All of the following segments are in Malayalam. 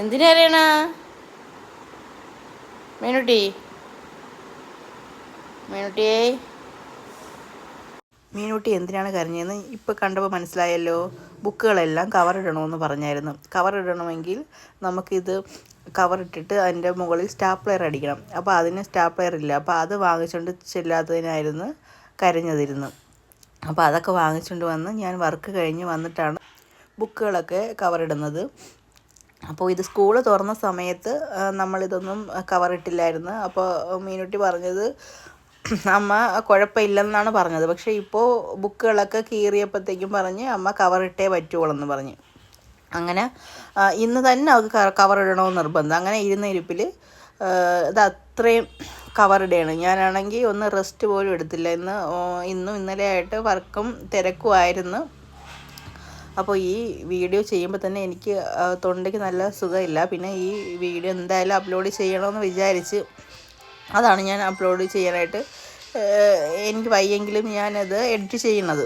എന്തിനാ അറിയണ? മീനുട്ടി. മീനുട്ടിയെ. മീനുട്ടി എന്തിനാണ് കരഞ്ഞതെന്ന് ഇപ്പോൾ കണ്ടപ്പോൾ മനസ്സിലായല്ലോ. ബുക്കുകളെല്ലാം കവറിടണമെന്ന് പറഞ്ഞായിരുന്നു. കവറിടണമെങ്കിൽ നമുക്കിത് കവറിട്ടിട്ട് അതിന്റെ മുകളിൽ സ്റ്റാപ്ലെയർ അടിക്കണം. അപ്പോൾ അതിന് സ്റ്റാപ്ലെയർ ഇല്ല. അപ്പോൾ അത് വാങ്ങിച്ചുകൊണ്ട് ചെല്ലാത്തതിനായിരുന്നു കരഞ്ഞതിരുന്നു. അപ്പോൾ അതൊക്കെ വാങ്ങിച്ചുകൊണ്ട് വന്ന് ഞാൻ വർക്ക് കഴിഞ്ഞ് വന്നിട്ടാണ് ബുക്കുകളൊക്കെ കവറിടുന്നത്. അപ്പോൾ ഇത് സ്കൂൾ തുറന്ന സമയത്ത് നമ്മളിതൊന്നും കവറിട്ടില്ലായിരുന്നു. അപ്പോൾ മീനുട്ടി പറഞ്ഞത് അമ്മ കുഴപ്പമില്ലെന്നാണ് പറഞ്ഞത്. പക്ഷേ ഇപ്പോൾ ബുക്കുകളൊക്കെ കീറിയപ്പോഴത്തേക്കും പറഞ്ഞ് അമ്മ കവറിട്ടേ പറ്റുള്ളൂ പറഞ്ഞ്. അങ്ങനെ ഇന്ന് തന്നെ അവർക്ക് കവർ ഇടണമെന്ന് നിർബന്ധം. അങ്ങനെ ഇരുന്ന ഇരിപ്പിൽ ഇത് അത്രയും കവറിടുകയാണ്. ഞാനാണെങ്കിൽ ഒന്ന് റെസ്റ്റ് പോലും എടുത്തില്ല. ഇന്ന് ഇന്നും ഇന്നലെ ആയിട്ട് വർക്കും തിരക്കുമായിരുന്നു. അപ്പോൾ ഈ വീഡിയോ ചെയ്യുമ്പോൾ തന്നെ എനിക്ക് തൊണ്ടയ്ക്ക് നല്ല സുഖമില്ല. പിന്നെ ഈ വീഡിയോ എന്തായാലും അപ്ലോഡ് ചെയ്യണമെന്ന് വിചാരിച്ച് അതാണ് ഞാൻ അപ്ലോഡ് ചെയ്യാനായിട്ട് എനിക്ക് വയ്യെങ്കിലും ഞാനത് എഡിറ്റ് ചെയ്യണത്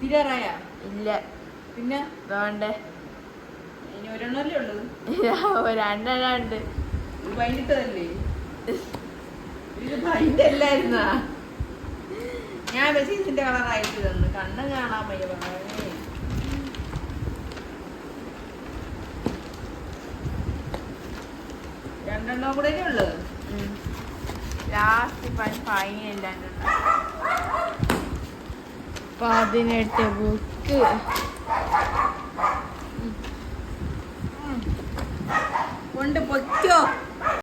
തീരാറായ ഇല്ല. പിന്നെ? വേണ്ടേ? ഇനി ഒരെണ്ണല്ലേ ഉള്ളത് രണ്ടെണ്ണം ഉണ്ട് ഇത് വൈകിട്ടതല്ലേ? ഇത് ഭയങ്കര അല്ലായിരുന്നാ ഞാൻ പക്ഷേ ഇതിന്റെ കളറായിട്ട് തന്നു. കണ്ണ് കാണാൻ വയ്യ. രണ്ടെണ്ണം കൂടെ ഉള്ളത് ലാസ്റ്റ് ഫൈനല്ല പതിനെട്ട് ബുക്ക് കൊണ്ട് പൊയ്ക്കോ.